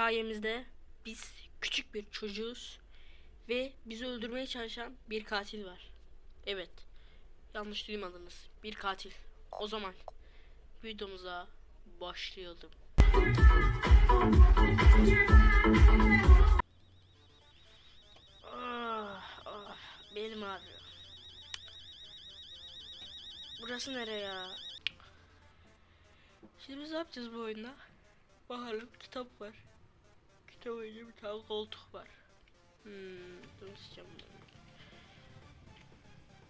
hikayemizde biz küçük bir çocuğuz ve bizi öldürmeye çalışan bir katil var. Evet. Yanlış duymadınız. Bir katil. O zaman videomuza başlayalım. Ah, ah, belim ağrıyor. Burası nereye ya? Şimdi biz ne yapacağız bu oyunda? Bakalım kitap var. Kitap oyunu bir tane koltuk var. Hmm, dur sıçacağım bunu.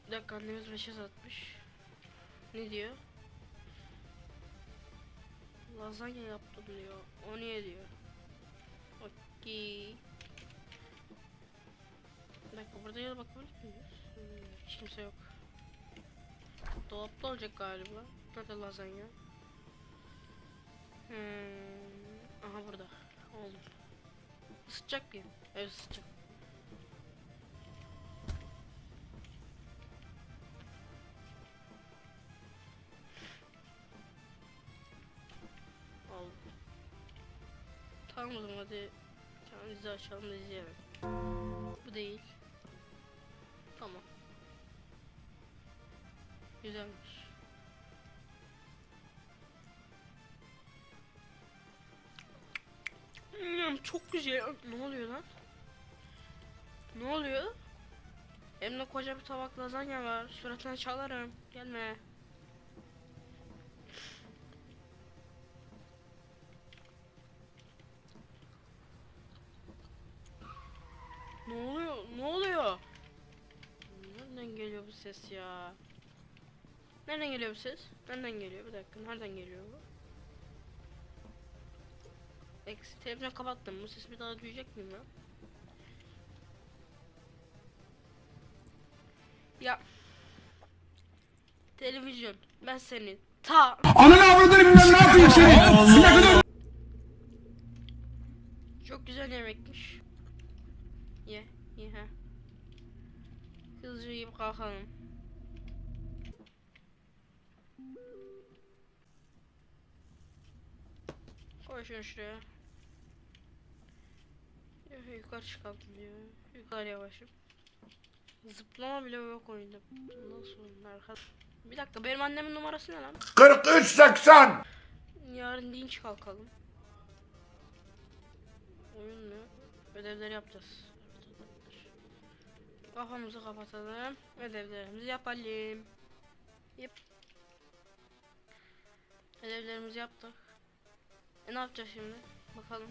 Bir dakika annemiz mesaj atmış. Ne diyor? Lazanya yaptım diyor. O niye diyor? Okey. Bir dakika burada ya bakabilir miyiz? Hmm, hiç kimse yok. Dolapta olacak galiba. Nerede lazanya? Hmm, aha burada. Oldu. Isıtacak mıyım? Evet ısıtacak. Oldu. Tamam o zaman hadi. Dizi açalım da izleyelim. Bu değil. Tamam. Güzelmiş. Hmm, çok güzel. Ne oluyor lan? Ne oluyor? Elimde koca bir tabak lazanya var. Suratına çalarım. Gelme. Ne oluyor? Ne oluyor? Nereden geliyor bu ses ya? Nereden geliyor bu ses? Nereden geliyor? Bir dakika. Nereden geliyor bu? Eksi televizyon kapattım. Bu sesi bir daha duyacak mıyım ya? Ya. Televizyon. Ben senin. Ta. Ananı avradını bilmem ne yapayım seni. Ne kadar Çok güzel yemekmiş. Ye. Ye ha. Hızlıca yiyip kalkalım. Koy şunu şuraya. Yukarı çıkalım diyor. Yukarı yavaşım. Zıplama bile yok oyunda. Nasıl oyun arkadaş? Bir dakika benim annemin numarası ne lan? 4380. Yarın dinç kalkalım. Oyun mu? Ödevleri yapacağız. Kafamızı kapatalım. Ödevlerimizi yapalım. Yap. Ödevlerimizi yaptık. E ne yapacağız şimdi? Bakalım.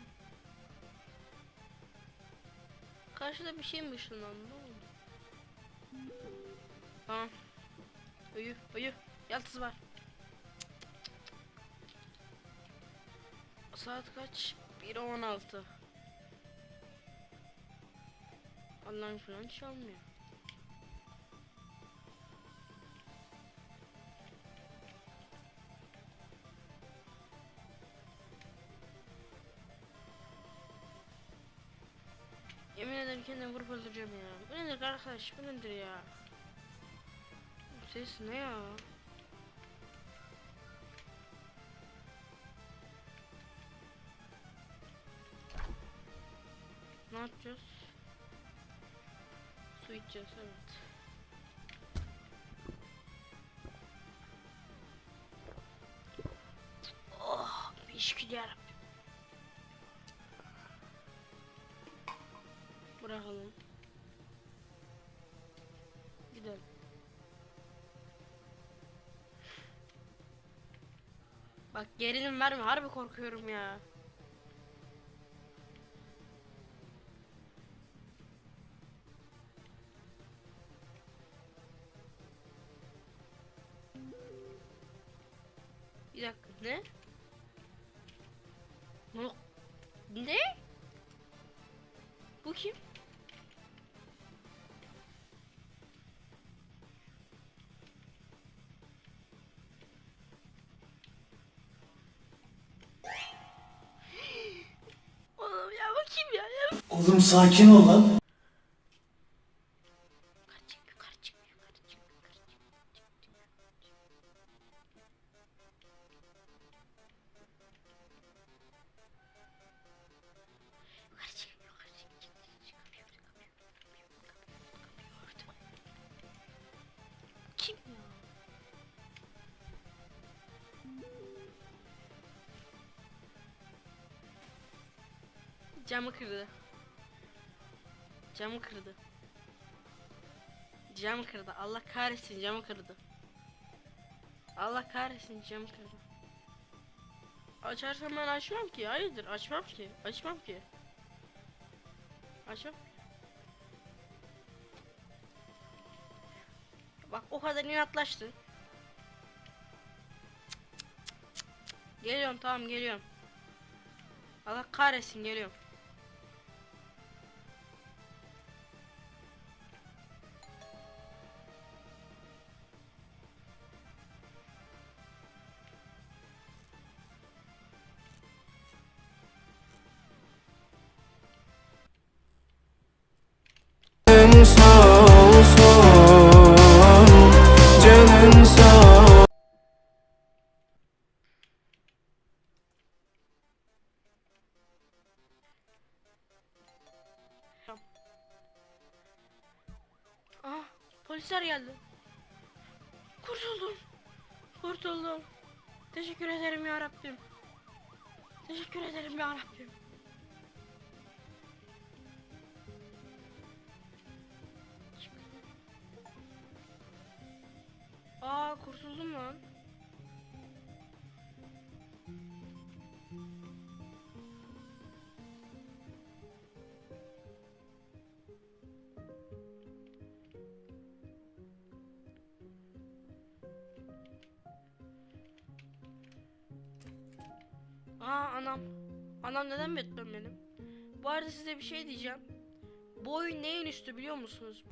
Karşıda bir şey mi ışınlandı? Ne oldu? Tamam. Uyu, uyu. Yaltız var. Saat kaç? 1.16 Allah'ın falan çalmıyor. Ederim kendimi vurup öldüreceğim ya. Bu nedir arkadaş? Bu nedir ya? Bu ses ne ya? Ne yapacağız? Su içeceğiz evet. Oh bir yarabbim. Bırakalım. Gidelim. Bak gerilim verme harbi korkuyorum ya. Bir dakika ne? Ne? Ne? Bu kim? Oğlum sakin ol lan. Camı kırdı. Camı kırdı. Cam kırdı. Allah kahretsin camı kırdı. Allah kahretsin camı kırdı. Açarsam ben açmam ki. Hayırdır açmam ki. Açmam ki. Açmam. Bak o kadar inatlaştı. Geliyorum tamam geliyorum. Allah kahretsin geliyorum. Ah polisler geldi. Kurtuldum. Kurtuldum. Teşekkür ederim ya Rabbim. Teşekkür ederim ya Rabbim. Aa kurtuldum lan. Aa anam. Anam neden Batman benim? Bu arada size bir şey diyeceğim. Bu oyun neyin üstü biliyor musunuz?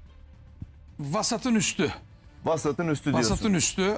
Vasatın üstü. Vasatın üstü diyorsun. Vasatın üstü.